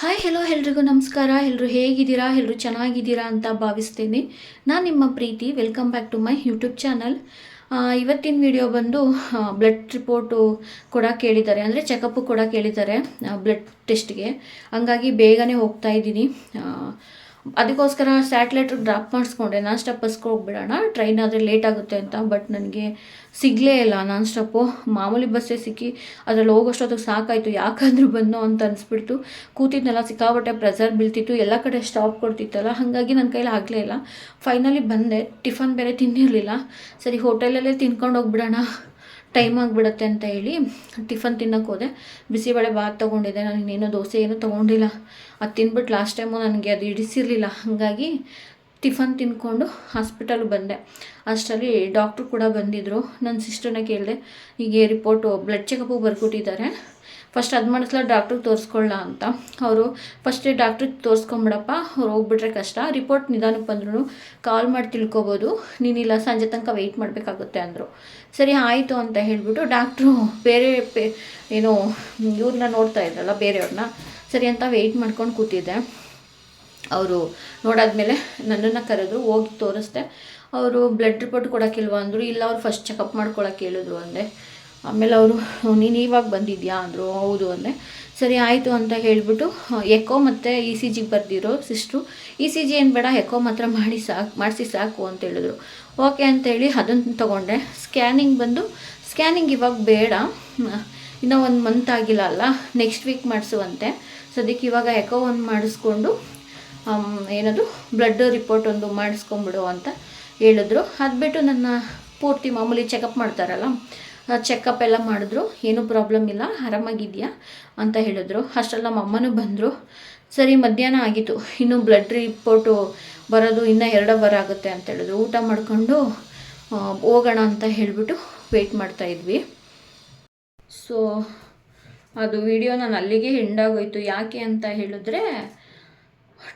Hi hello ಎಲ್ರಿಗೂ ನಮಸ್ಕಾರ. ಎಲ್ಲರೂ ಹೇಗಿದ್ದೀರಾ? ಎಲ್ಲರೂ ಚೆನ್ನಾಗಿದ್ದೀರಾ ಅಂತ ಭಾವಿಸ್ತೀನಿ. ನಾನು ನಿಮ್ಮ ಪ್ರೀತಿ. Welcome back to my YouTube channel ಇವತ್ತಿನ ವಿಡಿಯೋ ಬಂದು ಬ್ಲಡ್ ರಿಪೋರ್ಟು ಕೂಡ ಕೇಳಿದ್ದಾರೆ. ಅಂದರೆ ಚೆಕಪ್ಪು ಕೂಡ ಕೇಳಿದ್ದಾರೆ ಬ್ಲಡ್ ಟೆಸ್ಟ್ಗೆ ಹಂಗಾಗಿ ಬೇಗನೆ ಹೋಗ್ತಾ ಇದ್ದೀನಿ. ಅದಕ್ಕೋಸ್ಕರ ಸ್ಯಾಟ್ಲೈಟ್ ಡ್ರಾಪ್ ಮಾಡಿಸ್ಕೊಂಡೆ. ನಾನ್ ಸ್ಟಾಪ್ ಬಸ್ಗೆ ಹೋಗ್ಬಿಡೋಣ. ಟ್ರೈನ್ ಆದರೆ ಲೇಟ್ ಆಗುತ್ತೆ ಅಂತ, ಬಟ್ ನನಗೆ ಸಿಗಲೇ ಇಲ್ಲ ನಾನ್ ಸ್ಟಾಪು. ಮಾಮೂಲಿ ಬಸ್ಸೇ ಸಿಕ್ಕಿ ಅದರಲ್ಲಿ ಹೋಗೋಷ್ಟೊತ್ತಿಗೆ ಸಾಕಾಯಿತು. ಯಾಕಾದರೂ ಬಂದು ಅಂತ ಅನಿಸ್ಬಿಡ್ತು. ಕೂತಿದ್ನಲ್ಲ ಸಿಕ್ಕಾಬಟ್ಟೆ ಪ್ರೆಸರ್ ಬೀಳ್ತಿತ್ತು. ಎಲ್ಲ ಕಡೆ ಸ್ಟಾಪ್ ಕೊಡ್ತಿತ್ತಲ್ಲ. ಹಾಗಾಗಿ ನನ್ನ ಕೈಲಿ ಆಗಲೇ ಇಲ್ಲ. ಫೈನಲಿ ಬಂದೆ. ಟಿಫನ್ ಬೇರೆ ತಿನ್ನಿರಲಿಲ್ಲ ಸರಿ ಹೋಟೆಲಲ್ಲೇ ತಿನ್ಕೊಂಡು ಹೋಗ್ಬಿಡೋಣ. ಟೈಮ್ ಆಗಿಬಿಡತ್ತೆ ಅಂತ ಹೇಳಿ ಟಿಫನ್ ತಿನ್ನೋಕೆ ಹೋದೆ. ಬಿಸಿಬೇಳೆ ಭಾತ್ ತೊಗೊಂಡಿದ್ದೆ. ನಾನು ಇನ್ನೇನೋ ದೋಸೆ ಏನೂ ತೊಗೊಂಡಿಲ್ಲ. ಅದು ತಿಂದ್ಬಿಟ್ಟು ಲಾಸ್ಟ್ ಟೈಮು ನನಗೆ ಅದು ಹಿಡಿಸಿರಲಿಲ್ಲ. ಹಾಗಾಗಿ ಟಿಫನ್ ತಿಂದ್ಕೊಂಡು ಹಾಸ್ಪಿಟಲ್ಗೆ ಬಂದೆ. ಅಷ್ಟರಲ್ಲಿ ಡಾಕ್ಟ್ರು ಕೂಡ ಬಂದಿದ್ದರು ನನ್ನ ಸಿಸ್ಟರ್ನ ಕೇಳಿದೆ, ಹೀಗೆ ರಿಪೋರ್ಟು ಬ್ಲಡ್ ಚೆಕಪ್ಪು ಬರ್ಕೊಟ್ಟಿದ್ದಾರೆ. ಫಸ್ಟ್ ಅದು ಮಾಡಿಸ್ಲ ಡಾಕ್ಟ್ರಿಗೆ ತೋರಿಸ್ಕೊಳ್ಳ ಅಂತ. ಅವರು ಫಸ್ಟೇ ಡಾಕ್ಟ್ರಿಗೆ ತೋರಿಸ್ಕೊಂಬಿಡಪ್ಪ, ಅವ್ರು ಹೋಗ್ಬಿಟ್ರೆ ಕಷ್ಟ. ರಿಪೋರ್ಟ್ ನಿಧಾನಕ್ಕೆ ಬಂದ್ರೂ ಕಾಲ್ ಮಾಡಿ ತಿಳ್ಕೊಬೋದು. ನೀನಿಲ್ಲ, ಸಂಜೆ ತನಕ ವೆಯ್ಟ್ ಮಾಡಬೇಕಾಗುತ್ತೆ ಅಂದರು. ಸರಿ, ಆಯಿತು ಅಂತ ಹೇಳಿಬಿಟ್ಟು ಡಾಕ್ಟ್ರು ಬೇರೆ ಪೇ, ಏನೋ ಇವ್ರನ್ನ ನೋಡ್ತಾ ಇದ್ರಲ್ಲ ಬೇರೆಯವ್ರನ್ನ ಸರಿ ಅಂತ ವೆಯ್ಟ್ ಮಾಡ್ಕೊಂಡು ಕೂತಿದ್ದೆ. ಅವರು ನೋಡಾದ್ಮೇಲೆ ನನ್ನನ್ನು ಕರೆದ್ರು, ಹೋಗಿ ತೋರಿಸ್ದೆ. ಅವರು ಬ್ಲಡ್ ರಿಪೋರ್ಟ್ ಕೊಡೋಕ್ಕಿಲ್ವ ಅಂದರು, ಇಲ್ಲ ಅವ್ರು ಫಸ್ಟ್ ಚೆಕಪ್ ಮಾಡ್ಕೊಳಕ್ಕೆ ಹೇಳಿದ್ರು ಅಂದೆ. ಆಮೇಲೆ ಅವರು ನೀನು ಇವಾಗ ಬಂದಿದ್ಯಾ? ಅಂದರು, ಹೌದು, ಅಂದೆ. ಸರಿ, ಆಯಿತು, ಅಂತ ಹೇಳಿಬಿಟ್ಟು ಎಕೋ ಮತ್ತು ಇ ಸಿ ಜಿಗೆ ಬರ್ದಿರೋ ಸಿಸ್ಟ್ರು, ಇ ಸಿ ಜಿ ಏನು ಬೇಡ, ಎಕೋ ಮಾತ್ರ ಮಾಡಿ ಸಾಕು, ಮಾಡಿಸಿ ಸಾಕು, ಅಂತ ಹೇಳಿದ್ರು. ಓಕೆ ಅಂತೇಳಿ ಅದನ್ನು ತೊಗೊಂಡೆ. ಸ್ಕ್ಯಾನಿಂಗ್ ಬಂದು, ಸ್ಕ್ಯಾನಿಂಗ್ ಇವಾಗ ಬೇಡ ಇನ್ನೂ ಒಂದು ಮಂತ್ ಆಗಿಲ್ಲ ಅಲ್ಲ, ನೆಕ್ಸ್ಟ್ ವೀಕ್ ಮಾಡಿಸುವಂತೆ. ಸದ್ಯಕ್ಕೆ ಇವಾಗ ಎಕೋ ಒಂದು ಮಾಡಿಸ್ಕೊಂಡು ಏನದು, ಬ್ಲಡ್ ರಿಪೋರ್ಟ್ ಒಂದು ಮಾಡಿಸ್ಕೊಂಬಿಡು ಅಂತ ಹೇಳಿದ್ರು. ಅದು ಬಿಟ್ಟು ನನ್ನ ಪೂರ್ತಿ ಮಾಮೂಲಿ ಚೆಕಪ್ ಮಾಡ್ತಾರಲ್ಲ ಚೆಕಪ್ ಎಲ್ಲ ಮಾಡಿದ್ರು. ಏನೂ ಪ್ರಾಬ್ಲಮ್ ಇಲ್ಲ. ಆರಾಮಾಗಿದೆಯಾ ಅಂತ ಹೇಳಿದ್ರು. ಅಷ್ಟರಲ್ಲಿ ನಮ್ಮ ಅಮ್ಮನೂ ಬಂದರು. ಸರಿ, ಮಧ್ಯಾಹ್ನ ಆಗಿತ್ತು. ಇನ್ನು ಬ್ಲಡ್ ರಿಪೋರ್ಟು ಬರೋದು ಇನ್ನೂ ಎರಡು ಅವರ್ ಆಗುತ್ತೆ ಅಂತ ಹೇಳಿದ್ರು. ಊಟ ಮಾಡಿಕೊಂಡು ಹೋಗೋಣ ಅಂತ ಹೇಳಿಬಿಟ್ಟು ವೆಯ್ಟ್ ಮಾಡ್ತಾಯಿದ್ವಿ ಸೊ ಅದು ವಿಡಿಯೋ ನಾನು ಅಲ್ಲಿಗೆ ಎಂಡಾಗೋಯ್ತು ಯಾಕೆ ಅಂತ ಹೇಳಿದ್ರೆ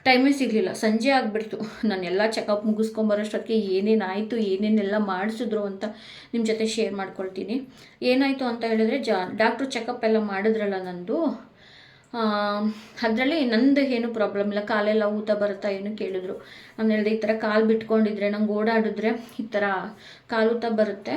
ಟೈಮೇ ಸಿಗಲಿಲ್ಲ. ಸಂಜೆ ಆಗಿಬಿಡ್ತು. ನಾನು ಎಲ್ಲ ಚೆಕಪ್ ಮುಗಿಸ್ಕೊಂಬರೋಷ್ಟೊತ್ತಿಗೆ ಏನೇನು ಆಯಿತು, ಏನೇನೆಲ್ಲ ಮಾಡಿಸಿದ್ರು ಅಂತ ನಿಮ್ಮ ಜೊತೆ ಶೇರ್ ಮಾಡ್ಕೊಳ್ತೀನಿ. ಏನಾಯಿತು ಅಂತ ಹೇಳಿದ್ರೆ, ಜಾ ಡಾಕ್ಟ್ರು ಚೆಕಪ್ ಎಲ್ಲ ಮಾಡಿದ್ರಲ್ಲ ನಂದು. ಅದರಲ್ಲಿ ನಂದು ಏನು ಪ್ರಾಬ್ಲಮ್ ಇಲ್ಲ. ಕಾಲೆಲ್ಲ ಊತ ಬರುತ್ತಾ ಏನು ಕೇಳಿದ್ರು. ನಾನು ಹೇಳಿದೆ ಈ ಥರ ಕಾಲು ಬಿಟ್ಕೊಂಡಿದ್ರೆ, ನಂಗೆ ಓಡಾಡಿದ್ರೆ ಈ ಥರ ಕಾಲು ಊತ ಬರುತ್ತೆ.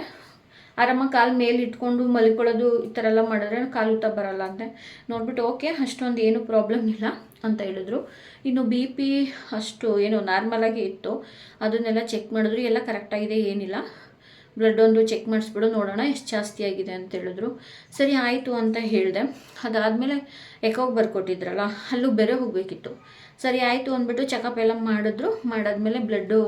ಆರಾಮಾಗಿ ಕಾಲು ಮೇಲೆ ಇಟ್ಕೊಂಡು ಮಲ್ಕೊಳ್ಳೋದು ಈ ಥರ ಎಲ್ಲ ಮಾಡಿದ್ರೆ ಕಾಲು ಊತ ಬರಲ್ಲ ಅಂತೆ ನೋಡ್ಬಿಟ್ಟು, ಓಕೆ, ಅಷ್ಟೊಂದು ಏನು ಪ್ರಾಬ್ಲಮ್ ಇಲ್ಲ. ಅಂತ ಹೇಳಿದ್ರು. ಇನ್ನು ಬಿ ಪಿ ಅಷ್ಟು ಏನು ನಾರ್ಮಲಾಗಿ ಇತ್ತು. ಅದನ್ನೆಲ್ಲ ಚೆಕ್ ಮಾಡಿದ್ರು. ಎಲ್ಲ ಕರೆಕ್ಟಾಗಿದೆ ಏನಿಲ್ಲ. ಬ್ಲಡ್ ಒಂದು ಚೆಕ್ ಮಾಡಿಸ್ಬಿಡು, ನೋಡೋಣ ಎಷ್ಟು ಜಾಸ್ತಿ ಆಗಿದೆ ಅಂತ ಹೇಳಿದ್ರು. ಸರಿ, ಆಯಿತು ಅಂತ ಹೇಳಿದೆ. ಅದಾದಮೇಲೆ ಎಕೋಗೆ ಬರ್ಕೊಟ್ಟಿದ್ರಲ್ಲ, ಅಲ್ಲೂ ಬೇರೆ ಹೋಗಬೇಕಿತ್ತು. ಸರಿ, ಆಯಿತು ಅಂದ್ಬಿಟ್ಟು ಚೆಕಪ್ ಎಲ್ಲ ಮಾಡಿದ್ರು. ಮಾಡಾದ್ಮೇಲೆ ಬ್ಲಡ್ಡು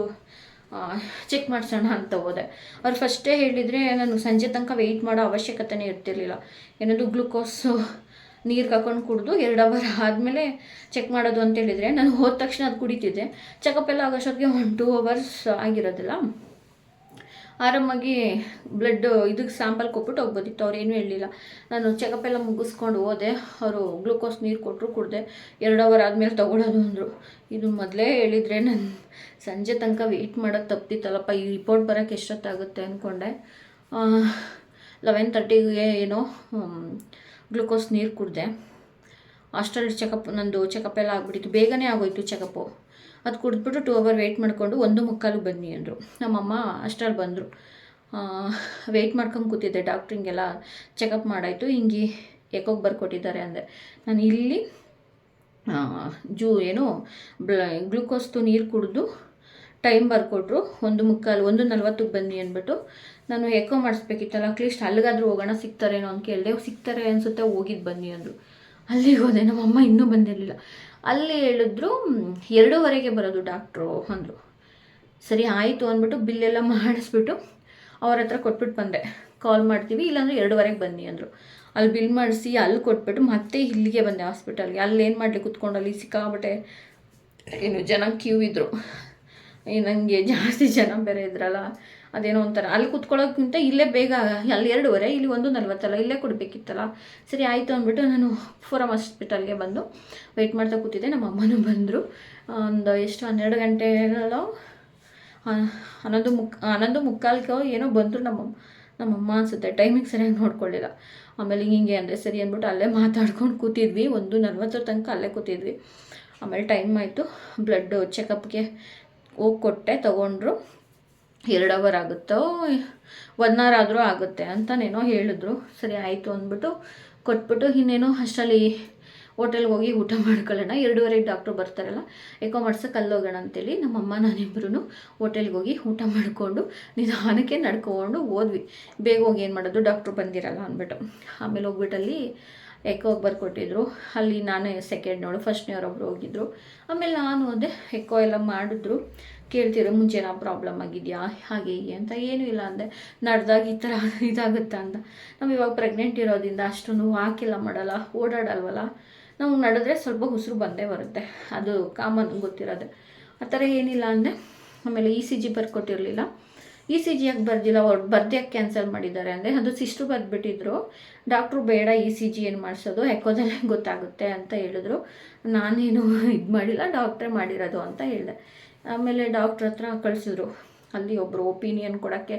ಚೆಕ್ ಮಾಡಿಸೋಣ ಅಂತ ಹೋದೆ. ಅವ್ರು ಫಸ್ಟೇ ಹೇಳಿದರೆ, ನಾನು ಸಂಜೆ ತನಕ ವೆಯ್ಟ್ ಮಾಡೋ ಅವಶ್ಯಕತೆನೇ ಇರ್ತಿರ್ಲಿಲ್ಲ. ಏನಾದರೂ ಗ್ಲುಕೋಸು ನೀರು ಕಾಕೊಂಡು ಕುಡಿದು ಎರಡು ಅವರ್ ಆದಮೇಲೆ ಚೆಕ್ ಮಾಡೋದು ಅಂತ ಹೇಳಿದರೆ ನಾನು ಹೋದ ತಕ್ಷಣ ಅದು ಕುಡಿತಿದ್ದೆ. ಚೆಕಪ್ ಎಲ್ಲ ಆಗೋಷ್ಟೊತ್ತಿಗೆ ಒನ್ ಟೂ ಅವರ್ಸ್ ಆಗಿರೋದಿಲ್ಲ. ಆರಾಮಾಗಿ ಬ್ಲಡ್ ಇದಕ್ಕೆ ಸ್ಯಾಂಪಲ್ ಕೊಟ್ಬಿಟ್ಟು ಹೋಗ್ಬೋದಿತ್ತು. ಅವ್ರು ಏನೂ ಹೇಳಲಿಲ್ಲ. ನಾನು ಚೆಕಪ್ ಎಲ್ಲ ಮುಗಿಸ್ಕೊಂಡು ಹೋದೆ. ಅವರು ಗ್ಲೂಕೋಸ್ ನೀರು ಕೊಟ್ಟರು ಕುಡಿದೆ. ಎರಡು ಅವರ್ ಆದಮೇಲೆ ತೊಗೊಳೋದು ಅಂದರು. ಇದು ಮೊದಲೇ ಹೇಳಿದರೆ ನಾನು ಸಂಜೆ ತನಕ ವೆಯ್ಟ್ ಮಾಡೋಕ್ಕೆ ತಪ್ಪಿತ್ತಲ್ಲಪ್ಪ. ಈ ರಿಪೋರ್ಟ್ ಬರೋಕ್ಕೆ ಎಷ್ಟೊತ್ತಾಗುತ್ತೆ ಅಂದ್ಕೊಂಡೆ ಲೆವೆನ್ ತರ್ಟಿಗೆ ಏನೋ ಗ್ಲುಕೋಸ್ ನೀರು ಕುಡಿದೆ. ಅಷ್ಟರಲ್ಲಿ ಚೆಕಪ್ ನಂದು ಚೆಕಪ್ ಎಲ್ಲ ಆಗಿಬಿಟ್ಟಿತ್ತು. ಬೇಗನೆ ಆಗೋಯ್ತು ಚೆಕಪ್ಪು ಅದು ಕುಡಿದ್ಬಿಟ್ಟು ಟೂ ಅವರ್ ವೆಯ್ಟ್ ಮಾಡಿಕೊಂಡು ಒಂದು ಮುಕ್ಕಾಲು ಬನ್ನಿ ಅಂದರು. ನಮ್ಮಮ್ಮ ಅಷ್ಟರಲ್ಲಿ ಬಂದರು. ವೆಯ್ಟ್ ಮಾಡ್ಕೊಂಡು ಕೂತಿದ್ದೆ. ಡಾಕ್ಟ್ರಿಂಗೆಲ್ಲ ಚೆಕಪ್ ಮಾಡಾಯಿತು. ಹಿಂಗೆ ಎಕೋಗೆ ಬರ್ಕೊಟ್ಟಿದ್ದಾರೆ ಅಂದೆ. ನಾನು ಇಲ್ಲಿ ಜೂ ಏನು, ಬ್ಲ, ಗ್ಲುಕೋಸ್ದು ನೀರು ಕುಡಿದು ಟೈಮ್ ಬರ್ಕೊಟ್ರು. ಒಂದು ಮುಕ್ಕಾಲು, ಒಂದು ನಲ್ವತ್ತಕ್ಕೆ ಬನ್ನಿ ಅಂದ್ಬಿಟ್ಟು ನಾನು ಎಕೋ ಮಾಡಿಸ್ಬೇಕಿತ್ತಲ್ಲ ಅಟ್ಲೀಸ್ಟ್ ಅಲ್ಲಿಗಾದ್ರೂ ಹೋಗೋಣ, ಸಿಗ್ತಾರೇನೋ ಅಂತ ಕೇಳಿದೆ, ಸಿಗ್ತಾರೆ ಅನಿಸುತ್ತೆ ಹೋಗಿದ್ದು ಬನ್ನಿ ಅಂದರು. ಅಲ್ಲಿಗೆ ಹೋದೆ ನಮ್ಮಮ್ಮ ಇನ್ನೂ ಬಂದಿರಲಿಲ್ಲ. ಅಲ್ಲಿ ಹೇಳಿದ್ರು ಎರಡೂವರೆಗೆ ಬರೋದು ಡಾಕ್ಟ್ರು ಅಂದರು. ಸರಿ, ಆಯಿತು ಅಂದ್ಬಿಟ್ಟು ಬಿಲ್ಲೆಲ್ಲ ಮಾಡಿಸ್ಬಿಟ್ಟು ಅವ್ರ ಹತ್ರ ಕೊಟ್ಬಿಟ್ಟು ಬಂದೆ. ಕಾಲ್ ಮಾಡ್ತೀವಿ, ಇಲ್ಲಾಂದ್ರೆ ಎರಡುವರೆಗೆ ಬನ್ನಿ ಅಂದರು. ಅಲ್ಲಿ ಬಿಲ್ ಮಾಡಿಸಿ, ಅಲ್ಲಿ ಕೊಟ್ಬಿಟ್ಟು ಮತ್ತೆ ಇಲ್ಲಿಗೆ ಬಂದೆ ಹಾಸ್ಪಿಟಲ್ಗೆ ಅಲ್ಲಿ ಏನು ಮಾಡಲಿ, ಕುತ್ಕೊಂಡು ಅಲ್ಲಿ ಸಿಕ್ಕಾಬಿಟ್ಟೆ ಏನು ಜನ ಕ್ಯೂ ಇದ್ದರು ನನಗೆ ಜಾಸ್ತಿ ಜನ ಬೇರೆ ಇದ್ರಲ್ಲ. ಅದೇನೋ ಒಂಥರ. ಅಲ್ಲಿ ಕುತ್ಕೊಳ್ಳೋಕ್ಕಿಂತ ಇಲ್ಲೇ ಬೇಗ, ಅಲ್ಲಿ ಎರಡೂವರೆ, ಇಲ್ಲಿ ಒಂದು ನಲ್ವತ್ತಲ್ಲ, ಇಲ್ಲೇ ಕೊಡಬೇಕಿತ್ತಲ್ಲ. ಸರಿ, ಆಯಿತು ಅಂದ್ಬಿಟ್ಟು ನಾನು ಫೋರಮ್ ಹಾಸ್ಪಿಟಲ್ಗೆ ಬಂದು ವೆಯ್ಟ್ ಮಾಡ್ತಾ ಕೂತಿದ್ದೆ. ನಮ್ಮ ಅಮ್ಮನೂ ಬಂದರು. ಒಂದು ಎಷ್ಟು, ಹನ್ನೆರಡು ಗಂಟೆಗಳೋ ಹನ್ನೊಂದು ಮುಕ್, ಹನ್ನೊಂದು ಮುಕ್ಕಾಲ್ಕೋ ಏನೋ ಬಂದರು ನಮ್ಮ ನಮ್ಮಮ್ಮ ಅನಿಸುತ್ತೆ. ಟೈಮಿಂಗ್ ಸರಿಯಾಗಿ ನೋಡ್ಕೊಳ್ಳಿಲ್ಲ. ಆಮೇಲೆ ಹಿಂಗೆ ಅಂದರೆ ಸರಿ ಅಂದ್ಬಿಟ್ಟು ಅಲ್ಲೇ ಮಾತಾಡ್ಕೊಂಡು ಕೂತಿದ್ವಿ. ಒಂದು ನಲ್ವತ್ತರ ತನಕ ಅಲ್ಲೇ ಕೂತಿದ್ವಿ. ಆಮೇಲೆ ಟೈಮ್ ಆಯಿತು. ಬ್ಲಡ್ಡು ಚೆಕಪ್ಗೆ ಹೋಗಿ ಕೊಟ್ಟೆ ತೊಗೊಂಡ್ರು. ಎರಡು ಅವರ್ ಆಗುತ್ತೋ ಒನ್ ಅವರ್ ಆದರೂ ಆಗುತ್ತೆ ಅಂತನೇನೋ ಹೇಳಿದ್ರು. ಸರಿ, ಆಯಿತು ಅಂದ್ಬಿಟ್ಟು ಕೊಟ್ಬಿಟ್ಟು ಇನ್ನೇನೋ ಅಷ್ಟರಲ್ಲಿ ಹೋಟೆಲ್ಗೆ ಹೋಗಿ ಊಟ ಮಾಡ್ಕೊಳ್ಳೋಣ. ಎರಡೂವರೆಗೆ ಡಾಕ್ಟ್ರು ಬರ್ತಾರಲ್ಲ ಎಕೋ ಮಾಡ್ಸೋಕೆ ಅಲ್ಲೋಗೋಣ ಅಂತೇಳಿ ನಮ್ಮಮ್ಮ ನಾನಿಬ್ಬರೂ ಹೋಟೆಲ್ಗೆ ಹೋಗಿ ಊಟ ಮಾಡಿಕೊಂಡು ನಿಧಾನಕ್ಕೆ ನಡ್ಕೊಂಡು ಹೋದ್ವಿ. ಬೇಗ ಹೋಗಿ ಏನು ಮಾಡೋದು ಡಾಕ್ಟ್ರು ಬಂದಿರಲ್ಲ ಅಂದ್ಬಿಟ್ಟು. ಆಮೇಲೆ ಹೋಗ್ಬಿಟ್ಟು ಅಲ್ಲಿ ಎಕೋಗೆ ಬರ್ಕೊಟ್ಟಿದ್ರು. ಅಲ್ಲಿ ನಾನೇ ಸೆಕೆಂಡ್ ನೋಡು ಫಸ್ಟ್ನೇವ್ರು ಒಬ್ರು ಹೋಗಿದ್ರು. ಆಮೇಲೆ ನಾನು ಅದೇ ಎಕೋ ಎಲ್ಲ ಮಾಡಿದ್ರು. ಕೇಳ್ತಿರೋ ಮುಂಚೆ ನಾವು ಪ್ರಾಬ್ಲಮ್ ಆಗಿದೆಯಾ? ಹಾಗೆ ಹೀಗೆ ಅಂತ ಏನೂ ಇಲ್ಲ ಅಂದೆ. ನಡೆದಾಗ ಈ ಥರ ಇದಾಗುತ್ತಾ ಅಂತ. ನಾವು ಇವಾಗ ಪ್ರೆಗ್ನೆಂಟ್ ಇರೋದ್ರಿಂದ ಅಷ್ಟೊಂದು ಹಾಕಿಲ್ಲ ಮಾಡಲ್ಲ, ಓಡಾಡಲ್ವಲ್ಲ. ನಾವು ನಡೆದ್ರೆ ಸ್ವಲ್ಪ ಉಸಿರು ಬಂದೇ ಬರುತ್ತೆ. ಅದು ಕಾಮನ್ ಗೊತ್ತಿರೋದೆ. ಆ ಥರ ಏನಿಲ್ಲ ಅಂದೆ. ಆಮೇಲೆ ಇ ಸಿ ಜಿ ಬರ್ಕೊಟ್ಟಿರಲಿಲ್ಲ. ಇ ಸಿ ಜಿ ಯಾಕೆ ಬರ್ದಿಲ್ಲ? ಅವ್ರು ಬರ್ದ್ಯಾಕೆ ಕ್ಯಾನ್ಸಲ್ ಮಾಡಿದ್ದಾರೆ ಅಂದರೆ ಅದು ಸಿಸ್ಟ್ರು ಬರೆದ್ಬಿಟ್ಟಿದ್ರು. ಡಾಕ್ಟ್ರು ಬೇಡ ಇ ಸಿ ಜಿ ಏನು ಮಾಡಿಸೋದು ಯಾಕೋದಲ್ಲೇ ಗೊತ್ತಾಗುತ್ತೆ ಅಂತ ಹೇಳಿದ್ರು. ನಾನೇನು ಇದು ಮಾಡಿಲ್ಲ, ಡಾಕ್ಟ್ರೇ ಮಾಡಿರೋದು ಅಂತ ಹೇಳಿದೆ. ಆಮೇಲೆ ಡಾಕ್ಟ್ರ್ ಹತ್ರ ಕಳಿಸಿದ್ರು. ಅಲ್ಲಿ ಒಬ್ಬರು ಒಪಿನಿಯನ್ ಕೊಡೋಕ್ಕೆ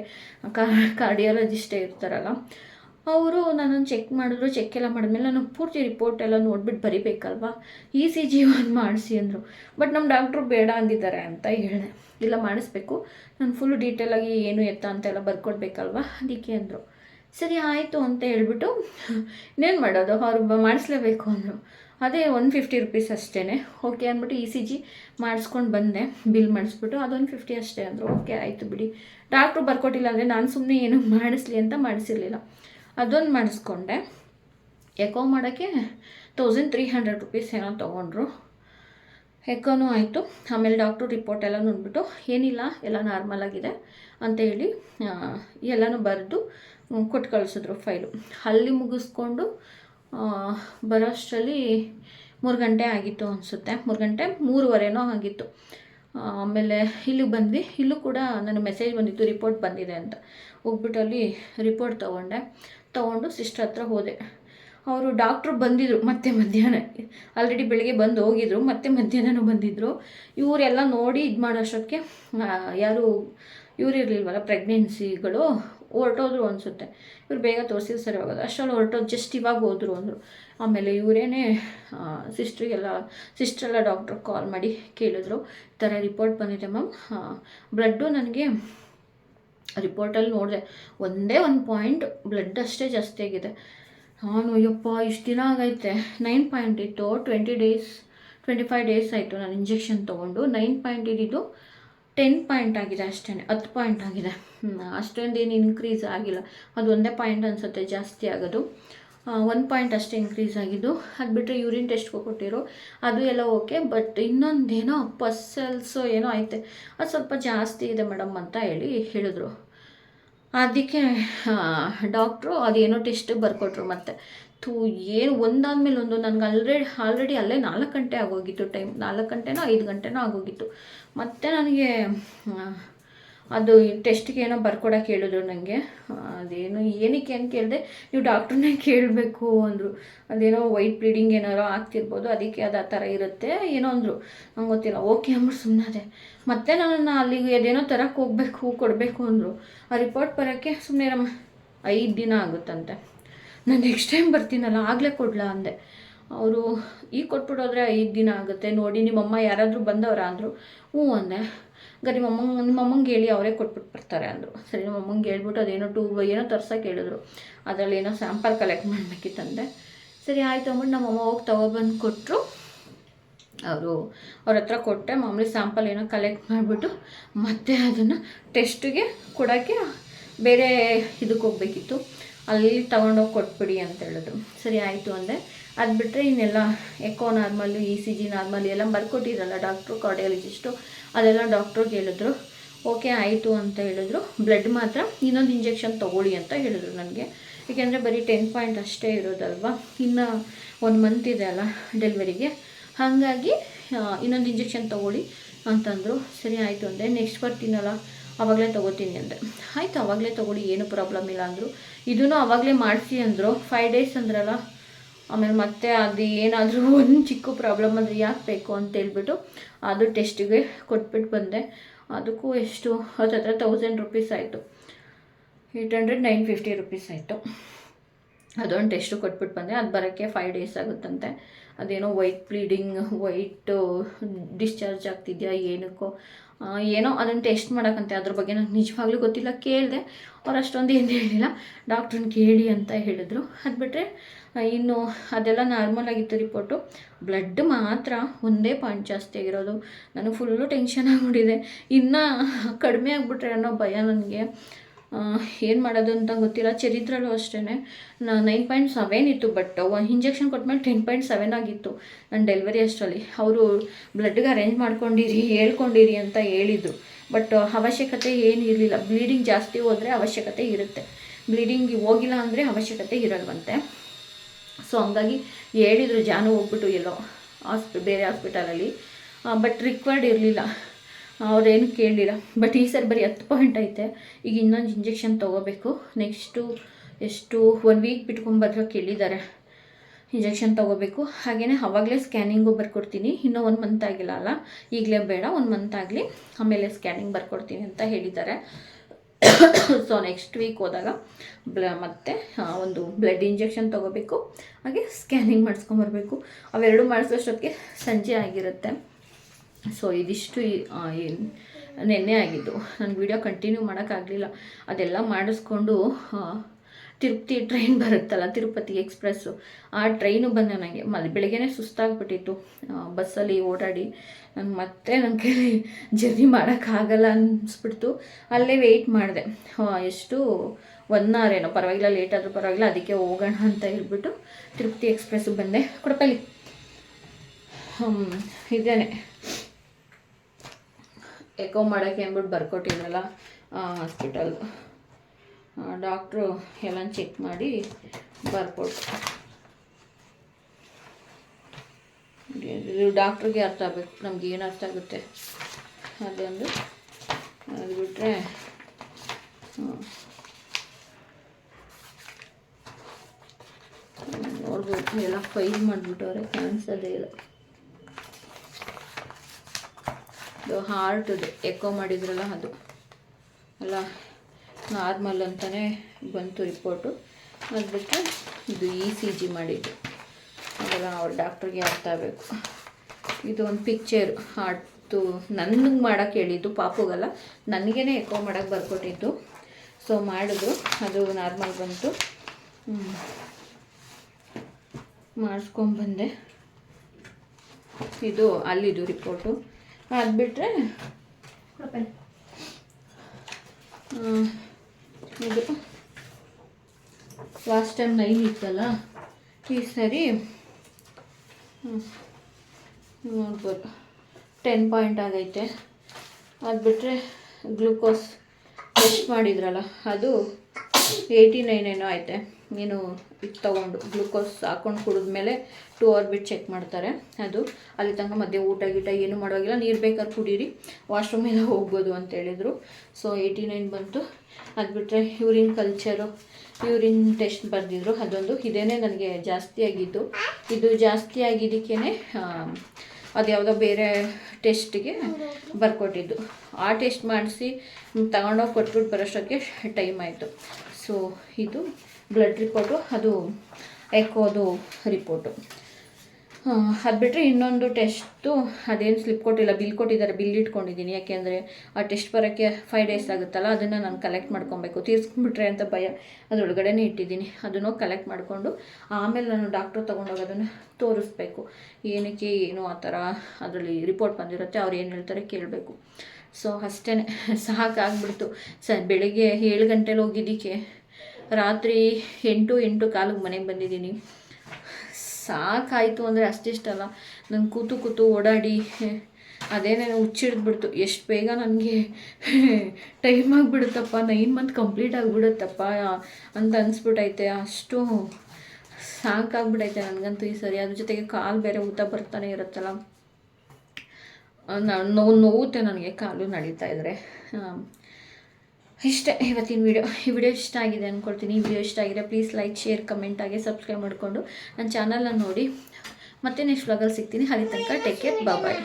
ಕಾರ್ಡಿಯಾಲಜಿಸ್ಟೇ ಇರ್ತಾರಲ್ಲ. ಅವರು ನನ್ನನ್ನು ಚೆಕ್ ಮಾಡಿದ್ರು, ಚೆಕ್ ಎಲ್ಲ ಮಾಡಿದ್ಮೇಲೆ ನಾನು ಪೂರ್ತಿ ರಿಪೋರ್ಟ್ ಎಲ್ಲ ನೋಡ್ಬಿಟ್ಟು ಬರಿಬೇಕಲ್ವಾ? ಇ ಸಿ ಜಿ ಒಂದು ಮಾಡಿಸಿ ಅಂದರು. ಬಟ್ ನಮ್ಮ ಡಾಕ್ಟ್ರು ಬೇಡ ಅಂದಿದ್ದಾರೆ ಅಂತ ಹೇಳಿದೆ. ಇಲ್ಲ, ಮಾಡಿಸ್ಬೇಕು. ನಾನು ಫುಲ್ ಡೀಟೇಲಾಗಿ ಏನು ಎತ್ತ ಅಂತೆಲ್ಲ ಬರ್ಕೊಡ್ಬೇಕಲ್ವಾ? ಅದಕ್ಕೆ ಅಂದರು. ಸರಿ, ಆಯಿತು ಅಂತ ಹೇಳ್ಬಿಟ್ಟು, ಇನ್ನೇನು ಮಾಡೋದು? ಅವ್ರು ಮಾಡಿಸ್ಲೇಬೇಕು ಅಂದರು. ಅದೇ ಒನ್ ಫಿಫ್ಟಿ ರುಪೀಸ್ ಅಷ್ಟೇ ಓಕೆ ಅಂದ್ಬಿಟ್ಟು ಇ ಸಿ ಜಿ ಮಾಡಿಸ್ಕೊಂಡು ಬಂದೆ. ಬಿಲ್ ಮಾಡಿಸ್ಬಿಟ್ಟು ಅದೊಂದು ಫಿಫ್ಟಿ ಅಷ್ಟೇ ಅಂದರು. ಓಕೆ ಆಯಿತು ಬಿಡಿ. ಡಾಕ್ಟ್ರು ಬರ್ಕೊಟ್ಟಿಲ್ಲ ಅಂದರೆ ನಾನು ಸುಮ್ಮನೆ ಏನು ಮಾಡಿಸ್ಲಿ ಅಂತ ಮಾಡಿಸಿರ್ಲಿಲ್ಲ. ಅದೊಂದು ಮಾಡಿಸ್ಕೊಂಡೆ. ಎಕೋ ಮಾಡೋಕ್ಕೆ ತೌಸಂಡ್ ತ್ರೀ ಹಂಡ್ರೆಡ್ ರುಪೀಸ್ ಏನೋ ತೊಗೊಂಡ್ರು. ಎಕೋನೂ ಆಯಿತು. ಆಮೇಲೆ ಡಾಕ್ಟ್ರು ರಿಪೋರ್ಟ್ ಎಲ್ಲ ನೋಡ್ಬಿಟ್ಟು ಏನಿಲ್ಲ, ಎಲ್ಲ ನಾರ್ಮಲ್ ಆಗಿದೆ ಅಂತ ಹೇಳಿ ಎಲ್ಲನೂ ಬರೆದು ಕೊಟ್ಟು ಕಳಿಸಿದ್ರು ಫೈಲು ಅಲ್ಲಿ ಮುಗಿಸ್ಕೊಂಡು ಬರೋ ಅಷ್ಟರಲ್ಲಿ ಮೂರು ಗಂಟೆ ಆಗಿತ್ತು ಅನಿಸುತ್ತೆ. ಮೂರು ಗಂಟೆ, ಮೂರುವರೆನೋ ಆಗಿತ್ತು. ಆಮೇಲೆ ಇಲ್ಲಿಗೆ ಬಂದ್ವಿ. ಇಲ್ಲೂ ಕೂಡ ನನಗೆ ಮೆಸೇಜ್ ಬಂದಿತ್ತು, ರಿಪೋರ್ಟ್ ಬಂದಿದೆ ಅಂತ. ಹೋಗ್ಬಿಟ್ಟು ಅಲ್ಲಿ ರಿಪೋರ್ಟ್ ತೊಗೊಂಡೆ. ತೊಗೊಂಡು ಸಿಸ್ಟರ್ ಹತ್ರ ಹೋದೆ. ಅವರು ಡಾಕ್ಟ್ರು ಬಂದಿದ್ದರು ಮತ್ತೆ ಮಧ್ಯಾಹ್ನ. ಆಲ್ರೆಡಿ ಬೆಳಿಗ್ಗೆ ಬಂದು ಹೋಗಿದ್ರು, ಮತ್ತೆ ಮಧ್ಯಾಹ್ನನೂ ಬಂದಿದ್ದರು ಇವರೆಲ್ಲ ನೋಡಿ ಇದು ಮಾಡೋಷ್ಟಕ್ಕೆ ಯಾರು, ಇವರು ಇರಲಿಲ್ವಲ್ಲ ಪ್ರೆಗ್ನೆನ್ಸಿಗಳು ಹೊರಟೋದ್ರು ಅನಿಸುತ್ತೆ. ಇವ್ರು ಬೇಗ ತೋರಿಸಿದ್ರು ಸರಿ ಹೋಗೋದು ಅಷ್ಟರಲ್ಲಿ ಹೊರಟೋದು ಜಸ್ಟ್ ಇವಾಗ ಹೋದ್ರು ಅಂದರು. ಆಮೇಲೆ ಇವರೇನೇ ಸಿಸ್ಟ್ರಿಗೆಲ್ಲ ಸಿಸ್ಟ್ರೆಲ್ಲ ಡಾಕ್ಟ್ರಿಗೆ ಕಾಲ್ ಮಾಡಿ ಕೇಳಿದ್ರು. ಈ ಥರ ರಿಪೋರ್ಟ್ ಬಂದಿದೆ ಮ್ಯಾಮ್ ಬ್ಲಡ್ಡು ನನಗೆ ರಿಪೋರ್ಟಲ್ಲಿ ನೋಡಿದೆ. ಒಂದೇ ಒಂದು ಪಾಯಿಂಟ್ ಬ್ಲಡ್ ಅಷ್ಟೇ ಜಾಸ್ತಿ ಆಗಿದೆ. ನಾನು ಅಯ್ಯಪ್ಪ, ಇಷ್ಟು ದಿನ ಆಗೈತೆ. ನೈನ್ ಪಾಯಿಂಟ್ ಇತ್ತು twenty days twenty five days ಆಯಿತು. ನಾನು ಇಂಜೆಕ್ಷನ್ ತೊಗೊಂಡು. ನೈನ್ ಪಾಯಿಂಟ್ ಇದ್ದಿದ್ದು ಟೆನ್ ಪಾಯಿಂಟ್ ಆಗಿದೆ ಅಷ್ಟೇ ಹತ್ತು ಪಾಯಿಂಟ್ ಆಗಿದೆ. ಅಷ್ಟೊಂದೇನು ಇನ್ಕ್ರೀಸ್ ಆಗಿಲ್ಲ. ಅದು ಒಂದೇ ಪಾಯಿಂಟ್ ಅನಿಸುತ್ತೆ, ಜಾಸ್ತಿ ಆಗೋದು. ಒನ್ ಪಾಯಿಂಟ್ ಅಷ್ಟೇ ಇನ್ಕ್ರೀಸ್ ಆಗಿದ್ದು. ಅದು ಬಿಟ್ಟರೆ ಯೂರಿನ್ ಟೆಸ್ಟ್ ಕೊಟ್ಟಿರೋ. ಅದು ಎಲ್ಲ ಓಕೆ ಬಟ್ ಇನ್ನೊಂದೇನೋ ಪಸ್ಸಲ್ಸು ಏನೋ ಐತೆ. ಅದು ಸ್ವಲ್ಪ ಜಾಸ್ತಿ ಇದೆ ಮೇಡಮ್ ಅಂತ ಹೇಳಿ ಹೇಳಿದ್ರು. ಅದಕ್ಕೆ ಡಾಕ್ಟ್ರು ಅದೇನೋ ಟೆಸ್ಟ್ ಬರ್ಕೊಟ್ರು ಮತ್ತೆ. ಥೂ ಏನು ಒಂದಾದ್ಮೇಲೆ ಒಂದು, ನನಗೆ ಆಲ್ರೆಡಿ ಆಲ್ರೆಡಿ ಅಲ್ಲೇ ನಾಲ್ಕು ಗಂಟೆ ಆಗೋಗಿತ್ತು ಟೈಮ್ ನಾಲ್ಕು ಗಂಟೆನೋ, ಐದು ಗಂಟೆನೋ ಆಗೋಗಿತ್ತು. ಮತ್ತು ನನಗೆ ಅದು ಟೆಸ್ಟ್ಗೆ ಏನೋ ಬರ್ಕೊಡಕ್ಕೆ ಹೇಳಿದ್ರು ನನಗೆ ಅದೇನು, ಏನಕ್ಕೆ ಅಂತ ಕೇಳಿದೆ. ನೀವು ಡಾಕ್ಟ್ರನ್ನೇ ಕೇಳಬೇಕು ಅಂದರು. ಅದೇನೋ ವೈಟ್ ಬ್ಲೀಡಿಂಗ್ ಏನಾರೋ ಆಗ್ತಿರ್ಬೋದು, ಅದಕ್ಕೆ ಅದು ಆ ಥರ ಇರುತ್ತೆ, ಏನೋ ಅಂದರು. ನಂಗೆ ಗೊತ್ತಿಲ್ಲ. ಓಕೆ ಅಂದ್ಬಿಟ್ಟು ಸುಮ್ಮನೆ ಮತ್ತೆ ನಾನು ಅಲ್ಲಿಗೆ ಅದೇನೋ ತರಕ್ಕೆ ಹೋಗಬೇಕು, ಕೊಡಬೇಕು ಅಂದರು. ಆ ರಿಪೋರ್ಟ್ ಬರೋಕ್ಕೆ ಸುಮ್ಮನೆ ನಮ್ಮ ಐದು ದಿನ ಆಗುತ್ತಂತೆ. ನಾನು ನೆಕ್ಸ್ಟ್ ಟೈಮ್ ಬರ್ತೀನಲ್ಲ, ಆಗಲೇ ಕೊಡಲಾ ಅಂದೆ. ಅವರು ಈಗ ಕೊಟ್ಬಿಡೋದ್ರೆ ಐದು ದಿನ ಆಗುತ್ತೆ, ನೋಡಿ ನಿಮ್ಮಮ್ಮ ಯಾರಾದರೂ ಬಂದವರ? ಅಂದರು. ಹ್ಞೂ, ಅಂದೆ. ಗ ನಿಮ್ಮಮ್ಮ ನಿಮ್ಮಮ್ಮಂಗೆ ಹೇಳಿ ಅವರೇ ಕೊಟ್ಬಿಟ್ಟು ಬರ್ತಾರೆ, ಅಂದರು. ಸರಿ ನಮ್ಮಮ್ಮಂಗೆ ಹೇಳ್ಬಿಟ್ಟು ಅದೇನೋ ಟೂಬ್ ಏನೋ ತರ್ಸೋಕೆ ಹೇಳಿದ್ರು. ಅದರಲ್ಲಿ ಏನೋ ಸ್ಯಾಂಪಲ್ ಕಲೆಕ್ಟ್ ಮಾಡಬೇಕಿತ್ತಂದೆ ಸರಿ, ಆಯಿತು ಅಂದ್ಬಿಟ್ಟು ನಮ್ಮಮ್ಮ ಹೋಗಿ ತೊಗೊಬಂದು ಕೊಟ್ಟರು ಅವರು, ಅವ್ರ ಹತ್ರ ಕೊಟ್ಟೆ, ಮಾಮೂಲಿ ಸ್ಯಾಂಪಲ್ ಏನೋ ಕಲೆಕ್ಟ್ ಮಾಡಿಬಿಟ್ಟು ಮತ್ತೆ ಅದನ್ನು ಟೆಸ್ಟಿಗೆ ಕೊಡೋಕ್ಕೆ ಬೇರೆ ಇದಕ್ಕೆ ಹೋಗ್ಬೇಕಿತ್ತು. ಅಲ್ಲಿ ತಗೊಂಡೋಗಿ ಕೊಟ್ಬಿಡಿ ಅಂತ ಹೇಳಿದ್ರು. ಸರಿ, ಆಯಿತು ಅಂದೆ. ಅದು ಬಿಟ್ಟರೆ ಇನ್ನೆಲ್ಲ echo normal E C G normal ಎಲ್ಲ ಬರ್ಕೊಟ್ಟಿರಲ್ಲ ಡಾಕ್ಟ್ರು, ಕಾರ್ಡಿಯಾಲಜಿಸ್ಟು, ಅದೆಲ್ಲ ಡಾಕ್ಟ್ರಿಗೆ ಹೇಳಿದ್ರು ಓಕೆ, ಆಯಿತು ಅಂತ ಹೇಳಿದ್ರು. ಬ್ಲಡ್ ಮಾತ್ರ ಇನ್ನೊಂದು ಇಂಜೆಕ್ಷನ್ ತೊಗೊಳ್ಳಿ ಅಂತ ಹೇಳಿದ್ರು ನನಗೆ. ಏಕೆಂದರೆ ಬರೀ ಟೆನ್ ಪಾಯಿಂಟ್ ಅಷ್ಟೇ ಇರೋದಲ್ವ? ಇನ್ನು ಒಂದು ಮಂತ್ ಇದೆ ಅಲ್ಲ ಡೆಲಿವರಿಗೆ. ಹಾಗಾಗಿ ಇನ್ನೊಂದು ಇಂಜೆಕ್ಷನ್ ತೊಗೊಳ್ಳಿ ಅಂತಂದರು. ಸರಿ, ಆಯಿತು ಅಂದರೆ ನೆಕ್ಸ್ಟ್ ಬರ್ತೀನಲ್ಲ. ಆವಾಗಲೇ ತೊಗೋತೀನಿ ಅಂದೆ. ಆಯಿತು ಆವಾಗಲೇ ತೊಗೊಳ್ಳಿ, ಏನು ಪ್ರಾಬ್ಲಮ್ ಇಲ್ಲ ಅಂದರು. ಇದನ್ನು ಆವಾಗಲೇ ಮಾಡಿಸಿ ಅಂದರು. ಫೈವ್ ಡೇಸ್ ಅಂದ್ರಲ್ಲ, ಆಮೇಲೆ ಮತ್ತೆ ಅದು ಏನಾದರೂ ಒಂದು ಚಿಕ್ಕ ಪ್ರಾಬ್ಲಮ್ ಅಂದರೆ ಯಾಕೆ ಬೇಕು ಅಂತ ಹೇಳ್ಬಿಟ್ಟು ಅದು ಟೆಸ್ಟಿಗೆ ಕೊಟ್ಬಿಟ್ಟು ಬಂದೆ. ಅದಕ್ಕೂ ಎಷ್ಟು ಹತ್ತತ್ರ ತೌಸಂಡ್ ರುಪೀಸ್ ಆಯಿತು. Eight hundred nine fifty rupees ಆಯಿತು. ಅದೊಂದು ಟೆಸ್ಟು ಕೊಟ್ಬಿಟ್ಟು ಬಂದೆ. ಅದು ಬರೋಕ್ಕೆ ಫೈವ್ ಡೇಸ್ ಆಗುತ್ತಂತೆ. ಅದೇನೋ ವೈಟ್ ಬ್ಲೀಡಿಂಗ್ ವೈಟು ಡಿಸ್ಚಾರ್ಜ್ ಆಗ್ತಿದೆಯಾ, ಏನಕ್ಕೋ. ಏನೋ ಅದನ್ನು ಟೆಸ್ಟ್ ಮಾಡೋಕ್ಕಂತೆ ಅದ್ರ ಬಗ್ಗೆ ನನಗೆ ನಿಜವಾಗ್ಲೂ ಗೊತ್ತಿಲ್ಲ. ಕೇಳಿದೆ. ಅವ್ರು ಅಷ್ಟೊಂದು ಏನು ಹೇಳಿಲ್ಲ. ಡಾಕ್ಟ್ರನ್ನ ಕೇಳಿ ಅಂತ ಹೇಳಿದ್ರು. ಅದು ಬಿಟ್ಟರೆ ಇನ್ನು ಅದೆಲ್ಲ ನಾರ್ಮಲ್ ಆಗಿತ್ತು ರಿಪೋರ್ಟು ಬ್ಲಡ್ ಮಾತ್ರ ಒಂದೇ ಪಾಯಿಂಟ್ ಜಾಸ್ತಿ ಆಗಿರೋದು. ನನಗೆ ಫುಲ್ಲು ಟೆನ್ಷನ್ ಆಗಿಬಿಟ್ಟಿದೆ. ಇನ್ನೂ ಕಡಿಮೆ ಆಗಿಬಿಟ್ರೆ ಅನ್ನೋ ಭಯ ನನಗೆ. ಏನು ಮಾಡೋದು ಅಂತ ಗೊತ್ತಿಲ್ಲ. ಚರಿತ್ರಲ್ಲೂ ಅಷ್ಟೇ ನೈನ್ ಪಾಯಿಂಟ್ ಸೆವೆನ್ ಇತ್ತು ಬಟ್ ಇಂಜೆಕ್ಷನ್ ಕೊಟ್ಟಮೇಲೆ ಟೆನ್ ಪಾಯಿಂಟ್ ಸೆವೆನ್ ಆಗಿತ್ತು ನನ್ನ ಡೆಲಿವರಿ ಅಷ್ಟರಲ್ಲಿ. ಅವರು ಬ್ಲಡ್ಗೆ ಅರೇಂಜ್ ಮಾಡ್ಕೊಂಡಿರಿ, ಹೇಳ್ಕೊಂಡಿರಿ ಅಂತ ಹೇಳಿದರು. ಬಟ್ ಅವಶ್ಯಕತೆ ಏನು ಇರಲಿಲ್ಲ. ಬ್ಲೀಡಿಂಗ್ ಜಾಸ್ತಿ ಹೋದರೆ ಅವಶ್ಯಕತೆ ಇರುತ್ತೆ. ಬ್ಲೀಡಿಂಗ್ ಹೋಗಿಲ್ಲ ಅಂದರೆ ಅವಶ್ಯಕತೆ ಇರಲ್ವಂತೆ. ಸೊ ಹಂಗಾಗಿ ಹೇಳಿದರು. ಜಾನು ಹೋಗ್ಬಿಟ್ಟು ಎಲ್ಲೋ ಹಾಸ್ಪಿ ಬೇರೆ ಹಾಸ್ಪಿಟಲಲ್ಲಿ ಬಟ್ ರಿಕ್ವೈರ್ಡ್ ಇರಲಿಲ್ಲ. ಅವ್ರೇನು ಕೇಳಿಲ್ಲ. ಬಟ್ ಈ ಸರಿ ಬರೀ ಹತ್ತು ಪಾಯಿಂಟ್ ಐತೆ. ಈಗ ಇನ್ನೊಂದು ಇಂಜೆಕ್ಷನ್ ತೊಗೋಬೇಕು. ನೆಕ್ಸ್ಟು ಎಷ್ಟು ಒನ್ ವೀಕ್ ಬಿಟ್ಕೊಂಬರ್ಬೇಕು ಕೇಳಿದ್ದಾರೆ. ಇಂಜೆಕ್ಷನ್ ತೊಗೋಬೇಕು. ಹಾಗೆಯೇ ಅವಾಗಲೇ ಸ್ಕ್ಯಾನಿಂಗು ಬರ್ಕೊಡ್ತೀನಿ. ಇನ್ನೂ ಒಂದು ಮಂತ್ ಆಗಿಲ್ಲ ಅಲ್ಲ? ಈಗಲೇ ಬೇಡ ಒಂದು ಮಂತ್ ಆಗಲಿ. ಆಮೇಲೆ ಸ್ಕ್ಯಾನಿಂಗ್ ಬರ್ಕೊಡ್ತೀನಿ ಅಂತ ಹೇಳಿದ್ದಾರೆ. ಸೊ ನೆಕ್ಸ್ಟ್ ವೀಕ್ ಹೋದಾಗ ಬ್ಲ ಮತ್ತೆ ಒಂದು ಬ್ಲಡ್ ಇಂಜೆಕ್ಷನ್ ತೊಗೋಬೇಕು. ಹಾಗೆ ಸ್ಕ್ಯಾನಿಂಗ್ ಮಾಡಿಸ್ಕೊಂಬರ್ಬೇಕು ಅವೆರಡು ಮಾಡಿಸೋಷ್ಟೊತ್ತಿಗೆ ಸಂಜೆ ಆಗಿರುತ್ತೆ. ಸೊ ಇದಿಷ್ಟು ನೆನ್ನೆ ಆಗಿದ್ದು. ನನಗೆ ವಿಡಿಯೋ ಕಂಟಿನ್ಯೂ ಮಾಡೋಕ್ಕಾಗಲಿಲ್ಲ ಅದೆಲ್ಲ ಮಾಡಿಸ್ಕೊಂಡು ತಿರುಪತಿ ಟ್ರೈನ್ ಬರುತ್ತಲ್ಲ, ತಿರುಪತಿ ಎಕ್ಸ್ಪ್ರೆಸ್ಸು ಆ ಟ್ರೈನು ಬಂದ ನನಗೆ ಮ, ಬೆಳಗ್ಗೆನೇ ಸುಸ್ತಾಗ್ಬಿಟ್ಟಿತ್ತು. ಬಸ್ಸಲ್ಲಿ ಓಡಾಡಿ ನಂಗೆ ಮತ್ತೆ ನನ್ನ ಕೈಲಿ ಜರ್ನಿ ಮಾಡೋಕ್ಕಾಗಲ್ಲ ಅನ್ನಿಸ್ಬಿಡ್ತು ಅಲ್ಲೇ ವೆಯ್ಟ್ ಮಾಡಿದೆ. ಎಷ್ಟು ಒನ್ ಅವರ್ ಏನೋ, ಪರವಾಗಿಲ್ಲ ಲೇಟ್ ಆದರೂ ಪರವಾಗಿಲ್ಲ, ಅದಕ್ಕೆ ಹೋಗೋಣ ಅಂತ ಹೇಳ್ಬಿಟ್ಟು ತಿರುಪತಿ ಎಕ್ಸ್ಪ್ರೆಸ್ಸಿಗೆ ಬಂದೆ. ಕೊಡಪಲ್ಲಿ. ಇದೇನೆ. ಎಕೋ ಮಾಡೋಕ್ಕೆ ಅಂದ್ಬಿಟ್ಟು ಬರ್ಕೊಟ್ಟಿದ್ರಲ್ಲ ಹಾಸ್ಪಿಟಲ್ ಡಾಕ್ಟ್ರು ಎಲ್ಲ ಚೆಕ್ ಮಾಡಿ ಬರ್ಕೊಟ್ರು. ಇದು ಡಾಕ್ಟ್ರಿಗೆ ಅರ್ಥ ಆಗಬೇಕು, ನಮ್ಗೆ ಏನು ಅರ್ಥ ಆಗುತ್ತೆ. ಅದೊಂದು ಅದು ಬಿಟ್ಟರೆ ನೋಡ್ಬೋದು ಎಲ್ಲ ಫೈಲ್ ಮಾಡಿಬಿಟ್ಟವ್ರೆ ಕಾಣಿಸೋದೇ ಇಲ್ಲ. ಇದು ಹಾರ್ಟ್ದು ಎಕೋ ಮಾಡಿದ್ರಲ್ಲ ಅದು. ಅಲ್ಲ ನಾರ್ಮಲ್ ಅಂತಲೇ ಬಂತು ರಿಪೋರ್ಟು ಅದು ಇದು ಇ ಸಿ ಜಿ ಮಾಡಿದ್ದು. ಅದೆಲ್ಲ ಅವ್ರ ಡಾಕ್ಟ್ರಿಗೆ ಅರ್ಥ ಆಗಬೇಕು. ಇದು ಒಂದು ಪಿಕ್ಚರ್ ಹಾರ್ಟ್ದು ನನಗೆ ಮಾಡೋಕ್ಕೆ ಹೇಳಿದ್ದು, ಪಾಪುಗಲ್ಲ ನನಗೇ ಎಕೋ ಮಾಡೋಕ್ಕೆ ಬರ್ಕೊಟ್ಟಿದ್ದು. ಸೊ ಮಾಡಿದ್ರು, ಅದು ನಾರ್ಮಲ್ ಬಂತು. ಮಾಡಿಸ್ಕೊಂಬಂದೆ ಇದು ಅಲ್ಲಿದು ರಿಪೋರ್ಟು ಅದು ಬಿಟ್ಟರೆ ಇದು ಲಾಸ್ಟ್ ಟೈಮ್ ನೈನ್ ಇತ್ತಲ್ಲ? ಈ ಸರಿ ನೋಡ್ಬೋದು. ಟೆನ್ ಪಾಯಿಂಟ್ ಆಗೈತೆ. ಅದು ಗ್ಲುಕೋಸ್ ಗ್ಲೂಕೋಸ್ ಟೆಸ್ಟ್ ಮಾಡಿದ್ರಲ್ಲ ಅದು ಏಯ್ಟಿ ನೈನ್ ಏನೋ ಐತೆ. ನೀನು ಇದು ತೊಗೊಂಡು ಗ್ಲೂಕೋಸ್ ಹಾಕೊಂಡು ಕುಡಿದ್ಮೇಲೆ ಟೂ ಅವರ್ ಬಿಟ್ಟು ಚೆಕ್ ಮಾಡ್ತಾರೆ. ಅದು ಅಲ್ಲಿ ತನಕ ಮಧ್ಯೆ ಊಟ ಗೀಟ ಏನು ಮಾಡೋಗಿಲ್ಲ ನೀರು ಬೇಕಾದ್ರೆ ಕುಡೀರಿ. ವಾಶ್ರೂಮೆಲ್ಲ ಹೋಗ್ಬೋದು ಅಂತ ಹೇಳಿದರು. ಸೊ ಏಯ್ಟಿ ನೈನ್ ಬಂತು. ಅದು ಬಿಟ್ಟರೆ ಯೂರಿನ್ ಕಲ್ಚರು ಯೂರಿನ್ ಟೆಸ್ಟ್ ಬರೆದಿದ್ರು. ಅದೊಂದು ಇದೇನೆ ನನಗೆ ಜಾಸ್ತಿ ಆಗಿದ್ದು. ಇದು ಜಾಸ್ತಿ ಆಗಿದ್ದಕ್ಕೇ ಅದು ಯಾವುದೋ ಬೇರೆ ಟೆಸ್ಟಿಗೆ ಬರ್ಕೊಟ್ಟಿದ್ದು. ಆ ಟೆಸ್ಟ್ ಮಾಡಿಸಿ ತಗೊಂಡೋಗಿ ಕೊಟ್ಬಿಟ್ಟು ಬರೋಷ್ಟಕ್ಕೆ ಟೈಮ್ ಆಯಿತು. ಸೊ ಇದು ಬ್ಲಡ್ ರಿಪೋರ್ಟು ಅದು ಎಕೋದು ರಿಪೋರ್ಟು ಅದು ಬಿಟ್ಟರೆ ಇನ್ನೊಂದು ಟೆಸ್ಟು, ಅದೇನು ಸ್ಲಿಪ್ ಕೊಟ್ಟಿಲ್ಲ ಬಿಲ್ ಕೊಟ್ಟಿದ್ದಾರೆ ಬಿಲ್ ಇಟ್ಕೊಂಡಿದ್ದೀನಿ ಯಾಕೆಂದರೆ ಆ ಟೆಸ್ಟ್ ಬರೋಕ್ಕೆ ಫೈವ್ ಡೇಸ್ ಆಗುತ್ತಲ್ಲ, ಅದನ್ನು ನಾನು ಕಲೆಕ್ಟ್ ಮಾಡ್ಕೊಬೇಕು. ತೀರ್ಸ್ಕೊಂಡ್ಬಿಟ್ರೆ ಅಂತ ಭಯ. ಅದರೊಳಗಡೆನೇ ಇಟ್ಟಿದ್ದೀನಿ. ಅದನ್ನು ಕಲೆಕ್ಟ್ ಮಾಡಿಕೊಂಡು ಆಮೇಲೆ ನಾನು ಡಾಕ್ಟ್ರ್ ತೊಗೊಂಡೋಗಿ ಅದನ್ನು ತೋರಿಸ್ಬೇಕು. ಏನಕ್ಕೆ ಏನು ಆ ಥರ ಅದರಲ್ಲಿ ರಿಪೋರ್ಟ್ ಬಂದಿರುತ್ತೆ, ಅವ್ರು ಏನು ಹೇಳ್ತಾರೆ ಕೇಳಬೇಕು. ಸೊ ಅಷ್ಟೇ ಸಾಕಾಗ್ಬಿಡ್ತು. ಸ, ಬೆಳಿಗ್ಗೆ ಏಳು ಗಂಟೆಲಿ ಹೋಗಿದ್ದಕ್ಕೆ ರಾತ್ರಿ ಎಂಟು ಎಂಟು ಕಾಲಿಗೆ ಮನೆಗೆ ಬಂದಿದ್ದೀನಿ. ಸಾಕಾಯಿತು ಅಂದರೆ ಅಷ್ಟಿಷ್ಟಲ್ಲ. ನಾನು ಕೂತು ಕೂತು ಓಡಾಡಿ, ಅದೇನೇನೋ ಹುಚ್ಚಿಡ್ದ್ಬಿಡ್ತು. ಎಷ್ಟು ಬೇಗ ನನಗೆ ಟೈಮ್ ಆಗಿಬಿಡುತ್ತಪ್ಪ. ನೈನ್ ಮಂತ್ ಕಂಪ್ಲೀಟ್ ಆಗಿಬಿಡುತ್ತಪ್ಪ ಅಂತ ಅನಿಸ್ಬಿಟ್ಟೈತೆ ಅಷ್ಟು ಸಾಕಾಗ್ಬಿಟ್ಟೈತೆ ನನಗಂತೂ ಈ ಸರಿ. ಅದ್ರ ಜೊತೆಗೆ ಕಾಲು ಬೇರೆ ಊತ ಬರ್ತಾನೆ ಇರುತ್ತಲ್ಲ. ನೋವು, ನೋವುತ್ತೆ ನನಗೆ ಕಾಲು ನಡೀತಾ ಇದ್ದರೆ ಇಷ್ಟೇ, ಇವತ್ತಿನ ವಿಡಿಯೋ ಈ ವಿಡಿಯೋ ಇಷ್ಟ ಆಗಿದೆ ಅಂದ್ಕೊಳ್ತೀನಿ ಈ ವಿಡಿಯೋ ಇಷ್ಟ ಆಗಿದೆ ಪ್ಲೀಸ್ ಲೈಕ್ ಶೇರ್ ಕಮೆಂಟ್ ಆಗಿ ಸಬ್ಸ್ಕ್ರೈಬ್ ಮಾಡಿಕೊಂಡು ನನ್ನ ಚಾನಲನ್ನು ನೋಡಿ. ಮತ್ತೆ ನೆಕ್ಸ್ಟ್ ವ್ಲಾಗಲ್ಲಿ ಸಿಗ್ತೀನಿ. ಅಲ್ಲಿ ತನಕ ಟೇಕ್ ಕೇರ್ ಬಾಯ್